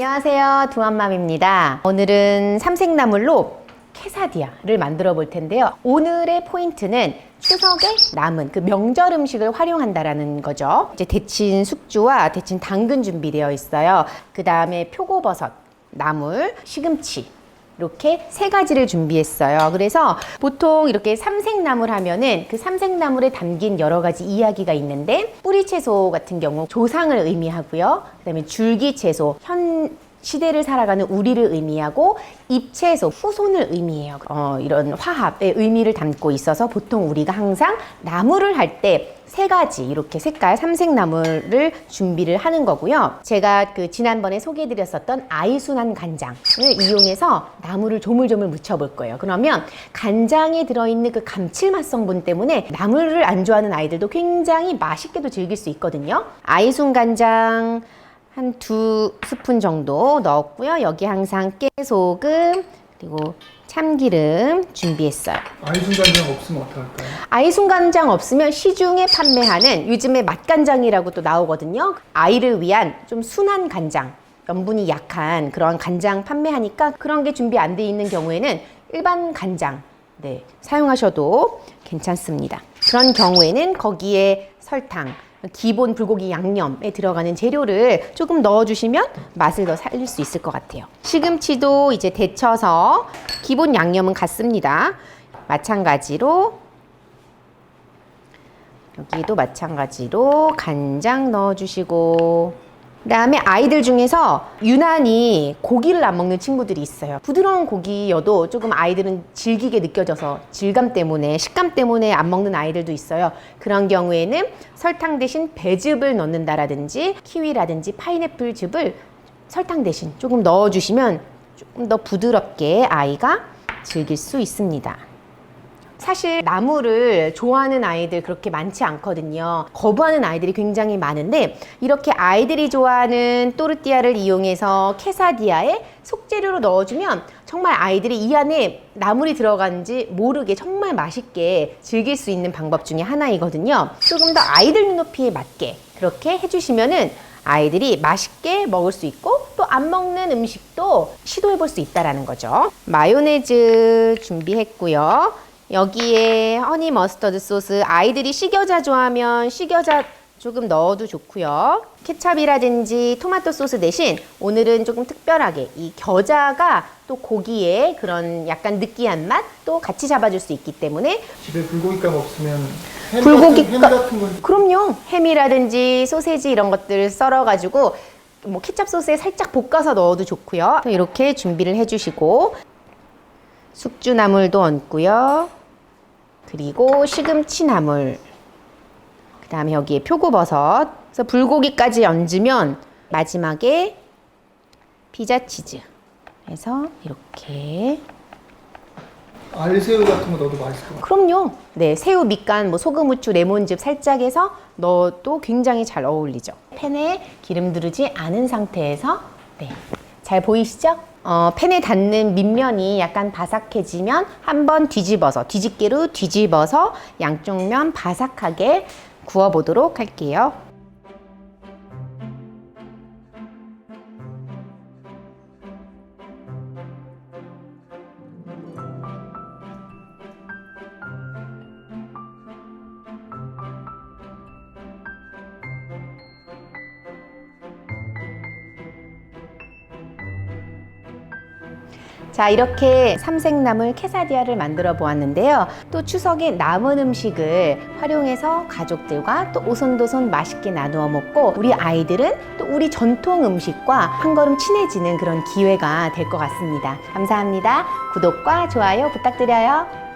안녕하세요. 두한맘입니다. 오늘은 삼색나물로 케사디아를 만들어 볼 텐데요. 오늘의 포인트는 추석에 남은 그 명절 음식을 활용한다라는 거죠. 이제 데친 숙주와 데친 당근 준비되어 있어요. 그 다음에 표고버섯, 나물, 시금치, 이렇게 세 가지를 준비했어요. 그래서 보통 이렇게 삼색나물 하면은 그 삼색나물에 담긴 여러 가지 이야기가 있는데 뿌리 채소 같은 경우 조상을 의미하고요. 그다음에 줄기 채소 현 시대를 살아가는 우리를 의미하고 잎채소 후손을 의미해요. 어, 이런 화합의 의미를 담고 있어서 보통 우리가 항상 나물을 할때 세 가지 이렇게 색깔 삼색 나물을 준비를 하는 거고요. 제가 그 지난번에 소개해드렸었던 아이순한 간장을 이용해서 나물을 조물조물 묻혀볼 거예요. 그러면 간장에 들어있는 그 감칠맛 성분 때문에 나물을 안 좋아하는 아이들도 굉장히 맛있게도 즐길 수 있거든요. 아이순 간장 한 두 스푼 정도 넣었고요. 여기 항상 깨소금 그리고 참기름 준비했어요. 아이순 간장 없으면 어떡할까요? 아이순 간장 없으면 시중에 판매하는 요즘에 맛간장이라고 또 나오거든요. 아이를 위한 좀 순한 간장, 염분이 약한 그런 간장 판매하니까 그런 게 준비 안 돼 있는 경우에는 일반 간장 네, 사용하셔도 괜찮습니다. 그런 경우에는 거기에 설탕, 기본 불고기 양념에 들어가는 재료를 조금 넣어주시면 맛을 더 살릴 수 있을 것 같아요. 시금치도 이제 데쳐서 기본 양념은 같습니다. 마찬가지로 여기도 마찬가지로 간장 넣어주시고 그다음에 아이들 중에서 유난히 고기를 안 먹는 친구들이 있어요. 부드러운 고기여도 조금 아이들은 질기게 느껴져서 질감 때문에 식감 때문에 안 먹는 아이들도 있어요. 그런 경우에는 설탕 대신 배즙을 넣는다라든지 키위라든지 파인애플 즙을 설탕 대신 조금 넣어주시면 조금 더 부드럽게 아이가 즐길 수 있습니다. 사실 나물을 좋아하는 아이들 그렇게 많지 않거든요. 거부하는 아이들이 굉장히 많은데 이렇게 아이들이 좋아하는 또르띠아를 이용해서 케사디아에 속재료로 넣어주면 정말 아이들이 이 안에 나물이 들어간지 모르게 정말 맛있게 즐길 수 있는 방법 중에 하나이거든요. 조금 더 아이들 눈높이에 맞게 그렇게 해주시면은 아이들이 맛있게 먹을 수 있고 또 안 먹는 음식도 시도해 볼 수 있다라는 거죠. 마요네즈 준비했고요. 여기에 허니 머스터드 소스 아이들이 식여자 좋아하면 식여자 조금 넣어도 좋고요. 케찹이라든지 토마토 소스 대신 오늘은 조금 특별하게 이 겨자가 또 고기에 그런 약간 느끼한 맛또 같이 잡아줄 수 있기 때문에 집에 불고기값 없으면 햄 불고기 같은, 햄 값- 같은 건 그럼요. 햄이라든지 소세지 이런 것들을 썰어가지고 뭐 케찹 소스에 살짝 볶아서 넣어도 좋고요. 이렇게 준비를 해주시고 숙주나물도 얹고요. 그리고 시금치 나물. 그 다음에 여기에 표고버섯. 그래서 불고기까지 얹으면 마지막에 피자 치즈. 해서 이렇게 알새우 같은 거 넣어도 맛있을 것 같아요. 그럼요. 네, 새우 밑간, 뭐 소금, 후추, 레몬즙 살짝 해서 넣어도 굉장히 잘 어울리죠. 팬에 기름 두르지 않은 상태에서 네, 잘 보이시죠? 어, 팬에 닿는 밑면이 약간 바삭해지면 한번 뒤집어서 뒤집개로 뒤집어서 양쪽 면 바삭하게 구워보도록 할게요. 자, 이렇게 삼색나물 케사디아를 만들어 보았는데요. 또 추석에 남은 음식을 활용해서 가족들과 또 오손도손 맛있게 나누어 먹고 우리 아이들은 또 우리 전통 음식과 한 걸음 친해지는 그런 기회가 될 것 같습니다. 감사합니다. 구독과 좋아요 부탁드려요.